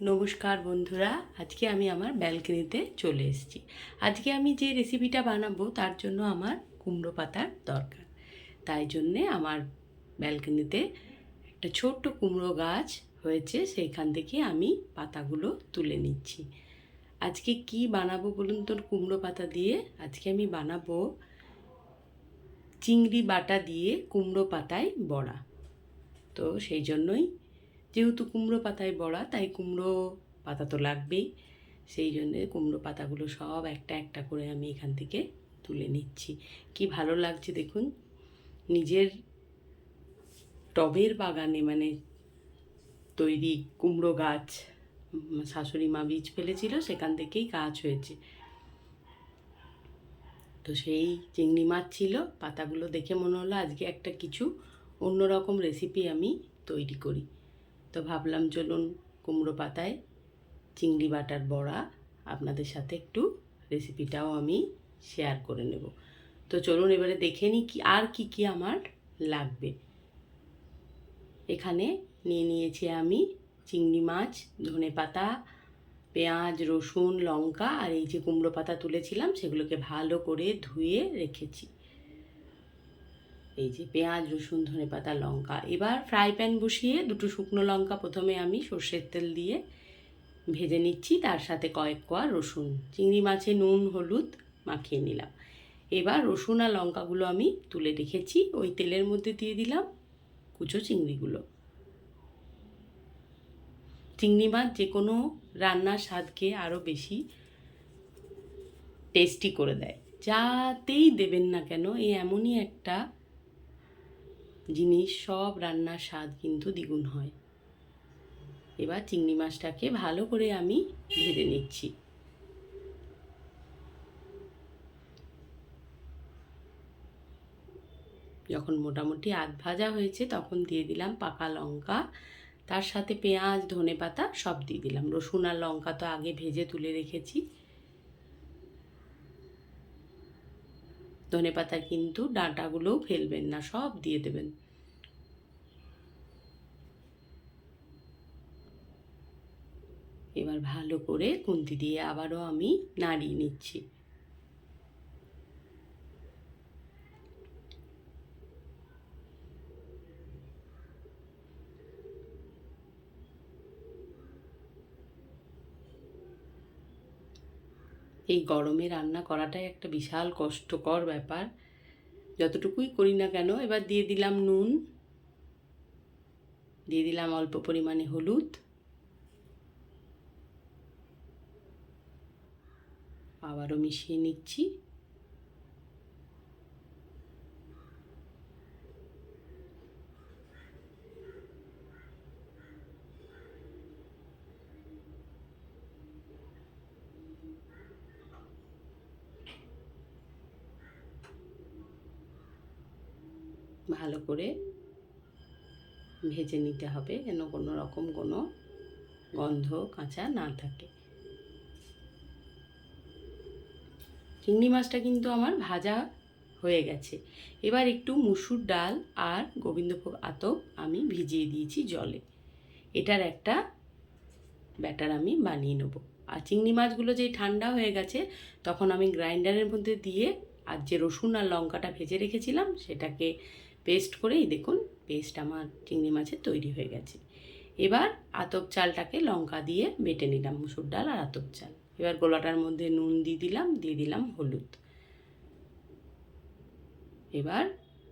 নমস্কার বন্ধুরা, আজকে আমি আমার ব্যালকনিতে চলে এসেছি। আজকে আমি যে রেসিপিটা বানাবো তার জন্য আমার কুমড়ো পাতার দরকার। তাই জন্যে আমার ব্যালকনিতে একটা ছোট্ট কুমড়ো গাছ হয়েছে, সেইখান থেকে আমি পাতাগুলো তুলে নিচ্ছি। আজকে কি বানাবো বলুন তোর কুমড়ো পাতা দিয়ে? আজকে আমি বানাবো চিংড়ি বাটা দিয়ে কুমড়ো পাতায় বড়া। তো সেই জন্যই যেহেতু কুমড়ো পাতায় বড়া, তাই কুমড়ো পাতা তো লাগবেই। সেই জন্যে কুমড়ো পাতাগুলো সব একটা একটা করে আমি এখান থেকে তুলে নিচ্ছি। কি ভালো লাগছে দেখুন, নিজের টবের বাগানে মানে তৈরি কুমড়ো গাছ শাশুড়ি মা বীজ ফেলেছিল, সেখান থেকেই গাছ হয়েছে। তো সেই চিংড়ি মাছ ছিল, পাতাগুলো দেখে মনে হলো আজকে একটা কিছু অন্যরকম রেসিপি আমি তৈরি করি। তো ভাবলাম চলুন কুমড়ো পাতায় চিংড়ি বাটার বড়া আপনাদের সাথে একটু রেসিপিটাও আমি শেয়ার করে নেব। তো চলুন এবারে দেখে নিই কি, আর কি কি আমার লাগবে। এখানে নিয়ে নিয়েছি আমি চিংড়ি মাছ, ধনে পাতা, পেঁয়াজ, রসুন, লঙ্কা, আর এই যে কুমড়ো পাতা তুলেছিলাম সেগুলোকে ভালো করে ধুয়ে রেখেছি। এই যে পেঁয়াজ, রসুন, ধনে পাতা, লঙ্কা। এবার ফ্রাই প্যান বসিয়ে দুটো শুকনো লঙ্কা প্রথমে আমি সর্ষের তেল দিয়ে ভেজে নিচ্ছি, তার সাথে কয়েক কোয়া রসুন। চিংড়ি মাছে নুন, হলুদ মাখিয়ে নিলাম। এবার রসুন আর লঙ্কাগুলো আমি তুলে রেখেছি, ওই তেলের মধ্যে দিয়ে দিলাম কুচো চিংড়িগুলো। চিংড়ি মাছ যে কোনো রান্নার স্বাদকে আরও বেশি টেস্টি করে দেয়। যাতেই দেবেন না কেন এই এমনই একটা জিনিস সব রান্নার স্বাদ কিন্তু দ্বিগুণ হয়। এবার চিংড়ি মাছটাকে ভালো করে আমি ভেজে নিচ্ছি। যখন মোটামুটি আধ ভাজা হয়েছে তখন দিয়ে দিলাম পাকা লঙ্কা, তার সাথে পেঁয়াজ ধনে পাতা সব দিয়ে দিলাম। রসুন আর লঙ্কা তো আগে ভেজে তুলে রেখেছি। ধনে পাতার কিন্তু ডাঁটাগুলোও ফেলবেন না, সব দিয়ে দেবেন। এবার ভালো করে কুন্তি দিয়ে আবারও আমি নাড়িয়ে নিচ্ছি। এই গরমে রান্না করাটাই একটা বিশাল কষ্টকর ব্যাপার। যতটুকুই করি না কেন, এবার দিয়ে দিলাম নুন। দিয়ে দিলাম অল্প পরিমাণে হলুদ। আবারও মিশিয়ে নিচ্ছি। ভালো করে ভেজে নিতে হবে যেন কোনো রকম কোনো গন্ধ কাঁচা না থাকে। চিংড়ি মাছটা কিন্তু আমার ভাজা হয়ে গেছে। এবার একটু মুসুর ডাল আর গোবিন্দভোগ আতপ আমি ভিজিয়ে দিয়েছি জলে। এটার একটা ব্যাটার আমি বানিয়ে নেব। আর চিংড়ি মাছগুলো যেই ঠান্ডা হয়ে গেছে, তখন আমি গ্রাইন্ডারের মধ্যে দিয়ে আর যে রসুন আর লঙ্কাটা ভেজে রেখেছিলাম, সেটাকে পেস্ট করেই দেখুন পেস্ট আমার চিংড়ি মাছের তৈরি হয়ে গেছে। এবার আতপ চালটাকে লঙ্কা দিয়ে বেটে নিলাম, মুসুর ডাল আর আতপ চাল। এবার গোলাটার মধ্যে নুন দিয়ে দিলাম দিয়ে দিলাম হলুদ। এবার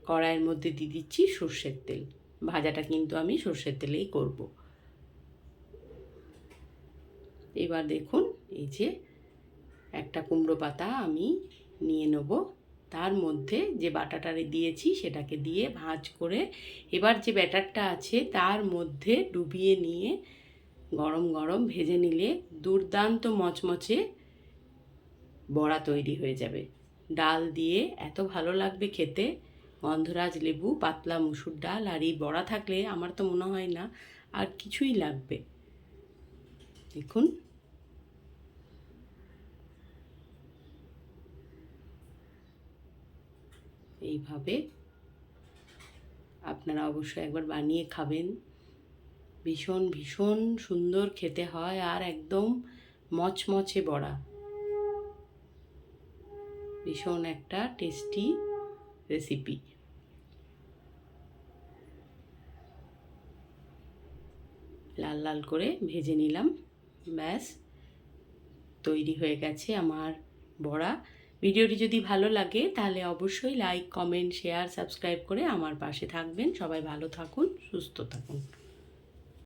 কড়াইয়ের মধ্যে দিয়ে দিচ্ছি সর্ষের তেল। ভাজাটা কিন্তু আমি সর্ষের তেলেই করব। এবার দেখুন, এই যে একটা কুমড়ো পাতা আমি নিয়ে নেব। তার মধ্যে যে বাটাটারে দিয়েছি সেটাকে দিয়ে ভাঁজ করে এবার যে ব্যাটারটা আছে তার মধ্যে ডুবিয়ে নিয়ে গরম গরম ভেজে নিলে দুর্দান্ত মচমচে বড়া তৈরি হয়ে যাবে। ডাল দিয়ে এত ভালো লাগবে খেতে। গন্ধরাজ লেবু, পাতলা মুসুর ডাল আর এই বড়া থাকলে আমার তো মনে হয় না আর কিছুই লাগবে। দেখুন। এইভাবে আপনারা অবশ্যই একবার বানিয়ে খাবেন। ভীষণ ভীষণ সুন্দর খেতে হয় আর একদম মচমচে বড়া। ভীষণ একটা টেস্টি রেসিপি লাল লাল করে ভেজে নিলাম। ব্যাস, তৈরি হয়ে গেছে আমার বড়া। ভিডিওটি যদি ভালো লাগে, তাহলে অবশ্যই লাইক কমেন্ট শেয়ার সাবস্ক্রাইব করে আমার পাশে থাকবেন। সবাই ভালো থাকুন, সুস্থ থাকুন।